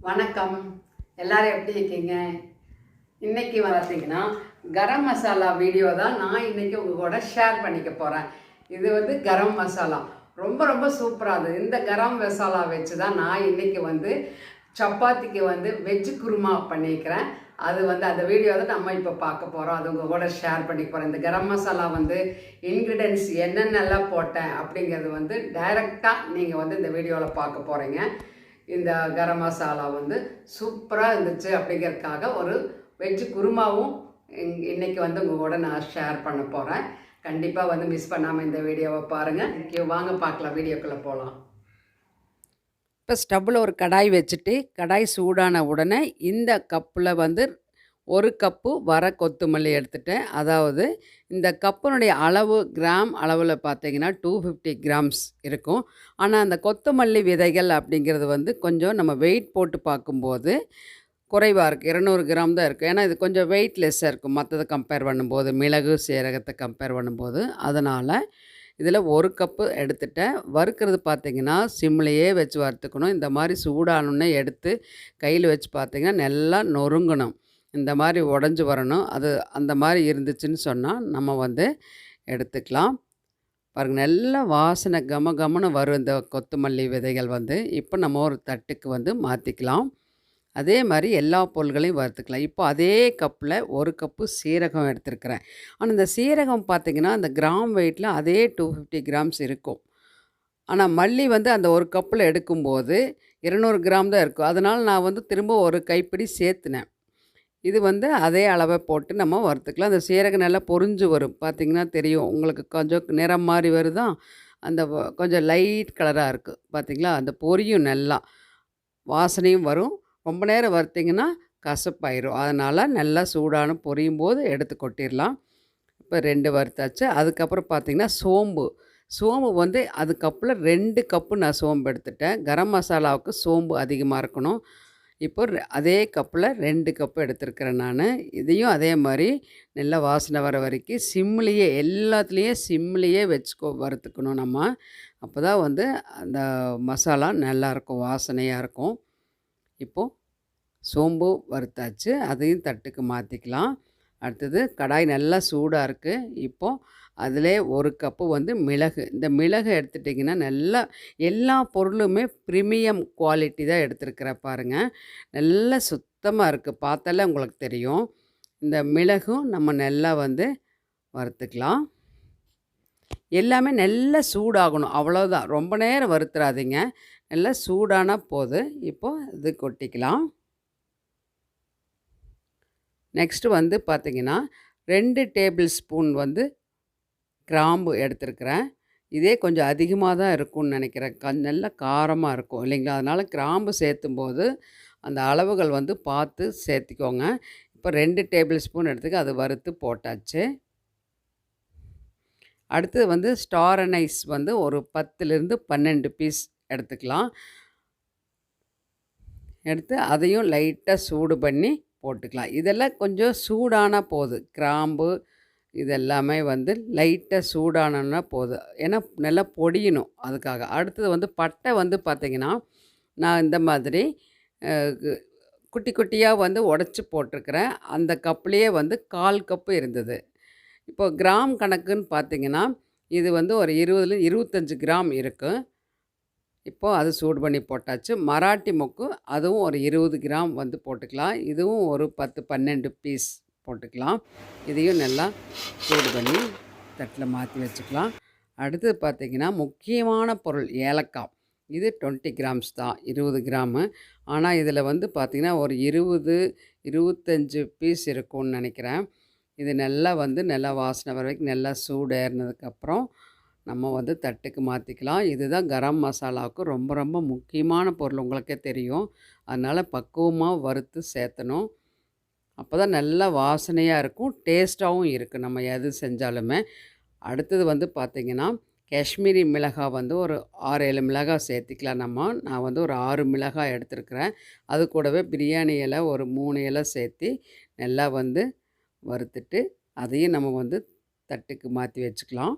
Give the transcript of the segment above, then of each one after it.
வணக்கம். எல்லாரும் எப்படி இருக்கீங்க? இன்னைக்கு பார்த்தீங்கன்னா கரம் மசாலா வீடியோ தான் நான் இன்னைக்கு உங்கள் கூட ஷேர் பண்ணிக்க போகிறேன் இது வந்து கரம் மசாலா. ரொம்ப ரொம்ப சூப்பராக இருந்தது இந்த கரம் மசாலா வச்சு தான் நான் இன்னைக்கு வந்து சப்பாத்திக்கு வந்து வெஜ்ஜு குருமா பண்ணிக்கிறேன். அது வந்து அந்த வீடியோ தான் நம்ம இப்போ பார்க்க போகிறோம் அது உங்கள் கூட ஷேர் பண்ணி போகிறோம் இந்த கரம் மசாலா வந்து இன்க்ரீடியன்ஸ் என்னென்னலாம் போட்டேன் அப்படிங்கிறது வந்து டைரெக்டாக நீங்கள் வந்து இந்த வீடியோவில் பார்க்க போகிறீங்க இந்த கரம் மசாலா வந்து சூப்பராக இருந்துச்சு அப்படிங்கிறதுக்காக ஒரு வெஜ் குருமாவும் இன்னைக்கு வந்து உங்கள் கூட நான் ஷேர் பண்ண போகிறேன் கண்டிப்பாக வந்து மிஸ் பண்ணாமல் இந்த வீடியோவை பாருங்கள் இங்கே வாங்க பார்க்கலாம் வீடியோக்குள்ளே போகலாம் இப்போ ஸ்டவ்வில் ஒரு கடாய் வச்சுட்டு கடாய் சூடான உடனே இந்த கப்பில் வந்து ஒரு கப்பு வர கொத்தமல்லி எடுத்துட்டேன். அதாவது இந்த கப்பினுடைய அளவு கிராம் அளவில் பார்த்தீங்கன்னா டூ ஃபிஃப்டி கிராம்ஸ் இருக்கும். ஆனால் அந்த கொத்தமல்லி விதைகள் அப்படிங்கிறது வந்து கொஞ்சம் நம்ம வெயிட் போட்டு பார்க்கும்போது குறைவாக இருக்குது இருநூறு கிராம் தான் இருக்குது ஏன்னா இது கொஞ்சம் வெயிட்லெஸ்ஸாக இருக்கும். மற்றதை கம்பேர் பண்ணும்போது மிளகு சீரகத்தை கம்பேர் பண்ணும்போது. அதனால் இதில் ஒரு கப்பு எடுத்துட்டேன். வறுக்கிறது பார்த்தீங்கன்னா சிம்லையே வச்சு வறுத்துக்கணும். இந்த மாதிரி சூடானோன்னே எடுத்து கையில் வச்சு பார்த்தீங்கன்னா நல்லா நொறுங்கணும். இந்த மாதிரி உடஞ்சி வரணும். அது அந்த மாதிரி இருந்துச்சுன்னு சொன்னால் நம்ம வந்து எடுத்துக்கலாம். பாருங்க நல்ல வாசனை கம கமன்னு வரும் இந்த கொத்தமல்லி விதைகள் வந்து. இப்போ நம்ம ஒரு தட்டுக்கு வந்து மாற்றிக்கலாம் அதே மாதிரி எல்லா பொருள்களையும் வறுத்துக்கலாம். இப்போ அதே கப்பில் ஒரு கப்பு சீரகம் எடுத்துருக்குறேன். ஆனால் இந்த சீரகம் பார்த்திங்கன்னா அந்த கிராம் வெயிட்டில் அதே டூ ஃபிஃப்டி கிராம்ஸ் இருக்கும். ஆனால் மல்லி வந்து அந்த ஒரு கப்பில் எடுக்கும்போது இருநூறு கிராம் தான் இருக்கும். அதனால் நான் வந்து திரும்ப ஒரு கைப்பிடி சேர்த்துனேன். இது வந்து அதே அளவை போட்டு நம்ம வறுத்துக்கலாம். அந்த சீரகம் நல்லா பொரிஞ்சு வரும். பார்த்திங்கன்னா தெரியும். உங்களுக்கு கொஞ்சம் நிறம் மாதிரி வருதா? அந்த கொஞ்சம் லைட் கலராக இருக்குது பார்த்திங்களா அந்த பொரியும் நல்லா. வாசனையும் வரும். ரொம்ப நேரம் வறுத்திங்கன்னா கசப்பாயிரும். அதனால் நல்லா சூடான பொரியும் போது எடுத்து கொட்டிடலாம் இப்போ ரெண்டு வறுத்தாச்சு. அதுக்கப்புறம் பார்த்திங்கன்னா சோம்பு. சோம்பு வந்து அது கப்பில் ரெண்டு கப்பு நான் சோம்பு எடுத்துட்டேன். கரம் மசாலாவுக்கு சோம்பு அதிகமாக இருக்கணும். இப்போ அதே கப்பில் ரெண்டு கப்பு எடுத்துருக்கிறேன் நான். இதையும் அதே மாதிரி நல்லா வாசனை வர வரைக்கும் சிம்லேயே எல்லாத்துலேயும் சிம்லேயே வச்சுக்கோ வறுத்துக்கணும் நம்ம. அப்போ தான் வந்து அந்த மசாலா நல்லாயிருக்கும் வாசனையாக இருக்கும். இப்போது சோம்பு வறுத்தாச்சு அதையும் தட்டுக்கு மாற்றிக்கலாம் அடுத்தது கடாய் நல்லா சூடாக இருக்குது இப்போது அதிலே ஒரு கப்பு வந்து மிளகு. இந்த மிளகு எடுத்துட்டிங்கன்னா நல்லா எல்லா பொருளுமே ப்ரீமியம் குவாலிட்டி தான் எடுத்துருக்கிற பாருங்கள் நல்லா சுத்தமாக இருக்குது பார்த்தாலே உங்களுக்கு தெரியும். இந்த மிளகும் நம்ம நல்லா வந்து வறுத்துக்கலாம். எல்லாமே நல்லா சூடாகணும். அவ்வளோதான் ரொம்ப நேரம் வறுத்துறாதீங்க. நல்லா சூடான போது இப்போ இது கொட்டிக்கலாம். நெக்ஸ்ட்டு வந்து பார்த்திங்கன்னா ரெண்டு டேபிள் ஸ்பூன் வந்து கிராம்பு எடுத்துருக்கிறேன். இதே கொஞ்சம் அதிகமாக தான் இருக்கும்னு நினைக்கிறேன். க நல்ல காரமாக இருக்கும் இல்லைங்களா? அதனால் கிராம்பு சேர்த்தும் போது அந்த அளவுகள் வந்து பார்த்து சேர்த்திக்கோங்க. இப்போ ரெண்டு டேபிள் ஸ்பூன் எடுத்துக்க அது வறுத்து போட்டாச்சு. அடுத்தது வந்து ஸ்டார் அனைஸ் வந்து ஒரு பத்துலேருந்து பன்னெண்டு பீஸ் எடுத்துக்கலாம். எடுத்து அதையும் லைட்டாக சூடு பண்ணி போட்டுக்கலாம். இதெல்லாம் கொஞ்சம் சூடான போது. கிராம்பு இதெல்லாமே வந்து லைட்டாக சூடானோன்னா போதும் ஏன்னா நல்லா பொடியணும் அதுக்காக. அடுத்தது வந்து பட்டை வந்து பார்த்திங்கன்னா நான் இந்த மாதிரி குட்டி குட்டியாக வந்து உடச்சி போட்டிருக்கிறேன். அந்த கப்லேயே வந்து கால் கப்பு இருந்தது. இப்போ கிராம் கணக்குன்னு பார்த்தீங்கன்னா இது வந்து ஒரு இருபதுல இருபத்தஞ்சி கிராம் இருக்குது இப்போது அது சூடு பண்ணி போட்டாச்சு. மராட்டி மொக்கு அதுவும் ஒரு இருபது கிராம் வந்து போட்டுக்கலாம். இதுவும் ஒரு பத்து பன்னெண்டு பீஸ் போட்டுக்கலாம். இதையும் நல்லா சூடு பண்ணி தட்டில் மாற்றி வச்சுக்கலாம். அடுத்து பார்த்திங்கன்னா முக்கியமான பொருள் ஏலக்காய். இது டுவெண்ட்டி கிராம்ஸ் தான் இருபது கிராமு. ஆனால் இதில் வந்து பார்த்திங்கன்னா ஒரு இருபது இருபத்தஞ்சு பீஸ் இருக்கும்னு நினைக்கிறேன். இது நல்லா வந்து நல்லா வாசனை வர வரைக்கும் நல்லா சூடு ஏறினதுக்கப்புறம் நம்ம வந்து தட்டுக்கு மாற்றிக்கலாம் இதுதான் கரம் மசாலாவுக்கு ரொம்ப ரொம்ப முக்கியமான பொருள். உங்களுக்கே தெரியும். அதனால் பக்குவமாக வறுத்து சேர்த்தணும் அப்போ தான் நல்லா வாசனையாக இருக்கும். டேஸ்ட்டாகவும் இருக்குது நம்ம எது செஞ்சாலுமே. அடுத்தது வந்து பார்த்திங்கன்னா காஷ்மீரி மிளகாய் வந்து ஒரு ஆறு ஏழு மிளகாய் சேர்த்திக்கலாம் நம்ம. நான் வந்து ஒரு ஆறு மிளகாய் எடுத்துருக்குறேன். அது கூடவே பிரியாணி இலை ஒரு மூணு இலை சேர்த்து நல்லா வந்து வறுத்துட்டு அதையும் நம்ம வந்து தட்டுக்கு மாற்றி வச்சுக்கலாம்.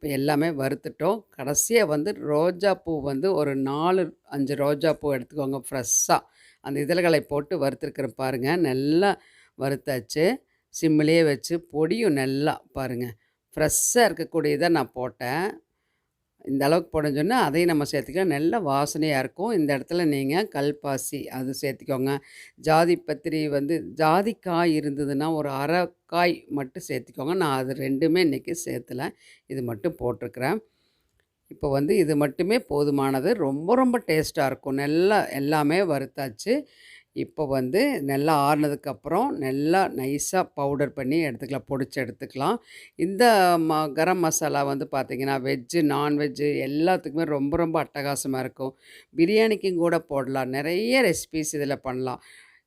இப்போ எல்லாமே வறுத்துட்டோம். கடைசியாக வந்து ரோஜா பூ வந்து ஒரு நாலு அஞ்சு ரோஜா பூ எடுத்துக்கோங்க ஃப்ரெஷ்ஷாக அந்த இதழ்களை போட்டு வறுத்துருக்குற பாருங்கள் நல்லா வறுத்தாச்சு. சிம்மிலேயே வச்சு பொடியும் நல்லா பாருங்கள் ஃப்ரெஷ்ஷாக இருக்கக்கூடியதை நான் போட்டேன். இந்த அளவுக்கு போட சொன்னால் அதையும் நம்ம சேர்த்துக்கலாம். நல்ல வாசனையாக இருக்கும். இந்த இடத்துல நீங்கள் கல்பாசி அது சேர்த்துக்கோங்க. ஜாதி பத்திரி வந்து ஜாதிக்காய் இருந்ததுன்னா ஒரு அரை காய் மட்டும் சேர்த்துக்கோங்க. நான் அது ரெண்டுமே இன்றைக்கி சேர்த்துல. இது மட்டும் போட்டிருக்கிறேன். இப்போ வந்து இது மட்டுமே போதுமானது. ரொம்ப ரொம்ப டேஸ்ட்டாக இருக்கும். நல்லா எல்லாமே வறுத்தாச்சு. இப்போ வந்து நல்லா ஆறுனதுக்கப்புறம் நல்லா நைஸாக பவுடர் பண்ணி எடுத்துக்கலாம் பொடிச்சு எடுத்துக்கலாம். இந்த ம கரம் மசாலா வந்து பார்த்திங்கன்னா வெஜ்ஜு நான்வெஜ்ஜு எல்லாத்துக்குமே ரொம்ப ரொம்ப அட்டகாசமாக இருக்கும். பிரியாணிக்கும் கூட போடலாம் நிறைய ரெசிபீஸ் இதில் பண்ணலாம்.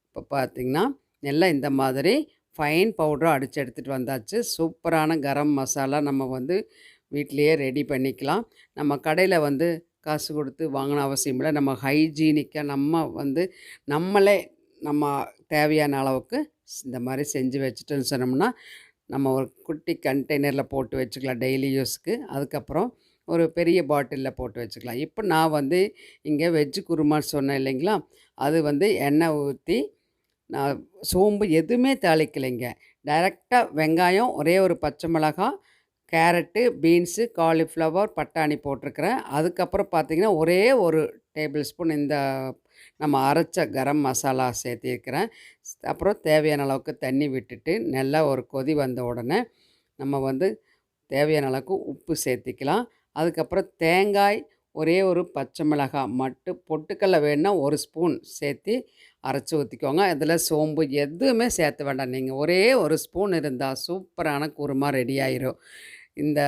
இப்போ பார்த்திங்கன்னா நல்லா இந்த மாதிரி ஃபைன் பவுடரும் அடித்து எடுத்துகிட்டு வந்தாச்சு. சூப்பரான கரம் மசாலா நம்ம வந்து வீட்டிலையே ரெடி பண்ணிக்கலாம். நம்ம கடையில் வந்து காசு கொடுத்து வாங்கின அவசியம் இல்லை. நம்ம ஹைஜீனிக்காக நம்ம வந்து நம்மளே நம்ம தேவையான அளவுக்கு இந்த மாதிரி செஞ்சு வச்சுட்டோன்னு சொன்னோம்னா நம்ம ஒரு குட்டி கண்டெய்னரில் போட்டு வச்சுக்கலாம் டெய்லி யூஸ்க்கு அதுக்கப்புறம் ஒரு பெரிய பாட்டிலில் போட்டு வச்சுக்கலாம். இப்போ நான் வந்து இங்கே வெஜ்ஜு குருமான்னு சொன்னேன் இல்லைங்களா? அது வந்து எண்ணெய் ஊற்றி நான் சோம்பு எதுவுமே தாளிக்கலைங்க. டைரெக்டாக வெங்காயம் ஒரே ஒரு பச்சை மிளகாய் கேரட்டு பீன்ஸு காலிஃப்ளவர் பட்டாணி போட்டிருக்கிறேன். அதுக்கப்புறம் பார்த்திங்கன்னா ஒரே ஒரு டேபிள் ஸ்பூன் இந்த நம்ம அரைச்ச கரம் மசாலா சேர்த்திருக்கிறேன். அப்புறம் தேவையான அளவுக்கு தண்ணி விட்டுட்டு நல்லா ஒரு கொதி வந்த உடனே நம்ம வந்து தேவையான அளவுக்கு உப்பு சேர்த்திக்கலாம். அதுக்கப்புறம் தேங்காய் ஒரே ஒரு பச்சை மிளகாய் மட்டும் பொட்டுக்கல்ல வேணுன்னா ஒரு ஸ்பூன் சேர்த்து அரைச்சி ஊற்றிக்கோங்க இதில் சோம்பு எதுவுமே சேர்த்த வேண்டாம். நீங்கள் ஒரே ஒரு ஸ்பூன் இருந்தால் சூப்பரான குருமா ரெடி ஆயிரும். இந்த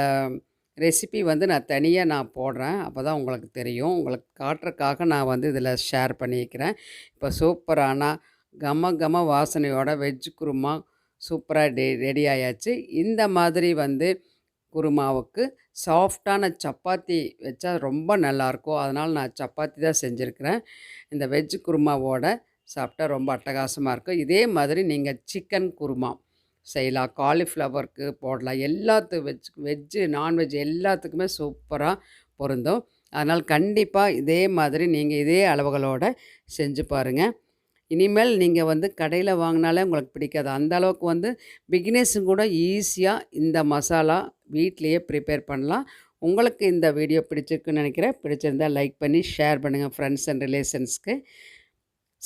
ரெசிபி வந்து நான் தனியாக நான் போடுறேன். அப்போ தான் உங்களுக்கு தெரியும். உங்களுக்கு காட்டுறக்காக நான் வந்து இதில் ஷேர் பண்ணிக்கிறேன். இப்போ சூப்பரான கம கம வாசனையோட வெஜ் குருமா சூப்பராக டே ரெடி ஆயாச்சு. இந்த மாதிரி வந்து குருமாவுக்கு சாஃப்டான சப்பாத்தி வச்சா ரொம்ப நல்லாயிருக்கும் அதனால் நான் சப்பாத்தி தான் செஞ்சுருக்கிறேன். இந்த வெஜ் குருமாவோட சாப்பிட்டா ரொம்ப அட்டகாசமாக இருக்கும். இதே மாதிரி நீங்கள் சிக்கன் குருமா செய்யலாம். காலிஃப்ளவருக்கு போடலாம். எல்லாத்து வெஜ் வெஜ்ஜு நான்வெஜ் எல்லாத்துக்குமே சூப்பராக பொருந்தும். அதனால் கண்டிப்பாக இதே மாதிரி நீங்கள் இதே அளவுகளோடு செஞ்சு பாருங்கள் இனிமேல் நீங்கள் வந்து கடையில் வாங்கினாலே உங்களுக்கு பிடிக்காது. அந்த அளவுக்கு வந்து பிகினர்ஸும் கூட ஈஸியாக இந்த மசாலா வீட்லேயே ப்ரிப்பேர் பண்ணலாம். உங்களுக்கு இந்த வீடியோ பிடிச்சிருக்குன்னு நினைக்கிறேன். பிடிச்சிருந்தால் லைக் பண்ணி ஷேர் பண்ணுங்கள் ஃப்ரெண்ட்ஸ் அண்ட் ரிலேஷன்ஸ்க்கு.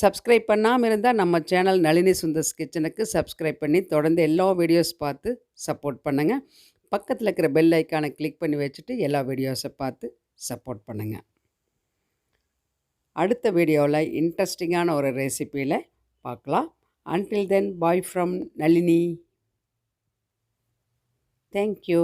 சப்ஸ்கிரைப் பண்ணாமல் இருந்தால் நம்ம சேனல் நளினி சுந்தர்ஸ் கிச்சனுக்கு சப்ஸ்கிரைப் பண்ணி தொடர்ந்து எல்லா வீடியோஸ் பார்த்து சப்போர்ட் பண்ணுங்கள் பக்கத்தில் இருக்கிற பெல் ஐக்கானை கிளிக் பண்ணி வச்சுட்டு எல்லா வீடியோஸை பார்த்து சப்போர்ட் பண்ணுங்கள் அடுத்த வீடியோவில் இன்ட்ரெஸ்டிங்கான ஒரு ரெசிப்பியில் பார்க்கலாம். Until then bye from Nalini. Thank you